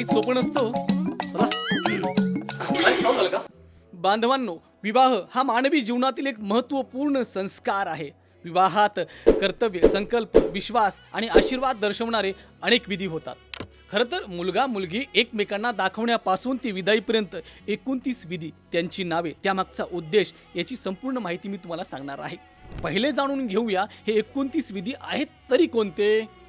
काहीच सोपं नसतं हो. चला. बांधवांनो विवाह हा मानवी जीवनातील एक महत्त्वपूर्ण संस्कार आहे. विवाहात कर्तव्य संकल्प विश्वास आणि आशीर्वाद दर्शवणारे अनेक विधी होतात. खरं तर मुलगा मुलगी एकमेकांना दाखवण्यापासून ते विदाईपर्यंत एकोणतीस विधी त्यांची नावे त्यामागचा उद्देश याची संपूर्ण माहिती मी तुम्हाला सांगणार आहे. पहिले जाणून घेऊया हे एकोणतीस विधी आहेत तरी कोणते?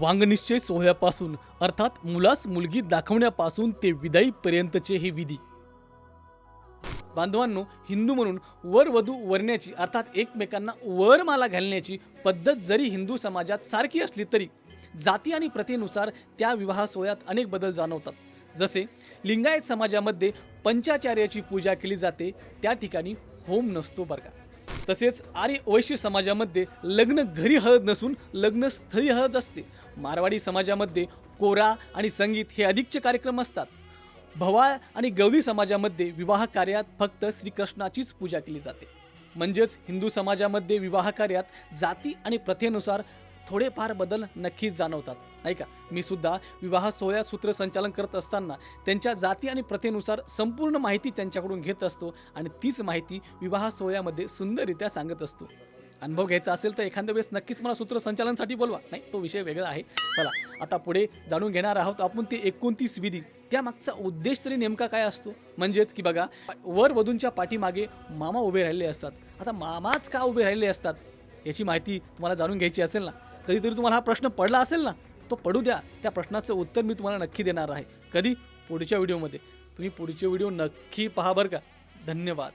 वांगनिश्चय सोहळ्यापासून अर्थात मुलास मुलगी दाखवण्यापासून ते विदाईपर्यंतचे हे विधी. बांधवांनो हिंदू म्हणून वर वधू वरण्याची अर्थात एकमेकांना वरमाला घालण्याची पद्धत जरी हिंदू समाजात सारखी असली तरी जाती आणि प्रथेनुसार त्या विवाह सोहळ्यात अनेक बदल जाणवतात. जसे लिंगायत समाजामध्ये पंचाचार्याची पूजा केली जाते त्या ठिकाणी होम नसतो बरं का. तसेच आर्य वैश्य समाजामध्ये लग्न घरी हळद नसून लग्न स्थळी हळद असते. मारवाडी समाजामध्ये कोरा आणि संगीत हे अधिकचे कार्यक्रम असतात. भवाळ आणि गौरी समाजामध्ये विवाह कार्यात फक्त श्रीकृष्णाचीच पूजा केली जाते. म्हणजेच हिंदू समाजामध्ये विवाह कार्यात जाती आणि प्रथेनुसार थोडेफार बदल नक्कीच जाणवतात. नाही का? मी सुद्धा विवाह सोहळ्यात सूत्रसंचालन करत असताना त्यांच्या जाती आणि प्रथेनुसार संपूर्ण माहिती त्यांच्याकडून घेत असतो आणि तीच माहिती विवाह सोहळ्यामध्ये सुंदररित्या सांगत असतो. अनुभव घ्यायचा असेल तर एखाद्या वेळेस नक्कीच मला सूत्रसंचालनसाठी बोलवा. नाही तो विषय वेगळा आहे. चला आता पुढे जाणून घेणार आहोत आपण ते एकोणतीस विधी. त्यामागचा उद्देश तरी नेमका काय असतो? म्हणजेच की बघा वर वधूंच्या पाठीमागे मामा उभे राहिलेले असतात. आता मामाच का उभे राहिलेले असतात? याची माहिती तुम्हाला जाणून घ्यायची असेल ना? कधीतरी तुम्हाला हा प्रश्न पडला असेल ना तो पडू द्या. त्या प्रश्नाचं उत्तर मी तुम्हाला नक्की देणार आहे. कधी? पुढच्या व्हिडिओमध्ये. तुम्ही पुढचे व्हिडिओ नक्की पहा बरं का. धन्यवाद.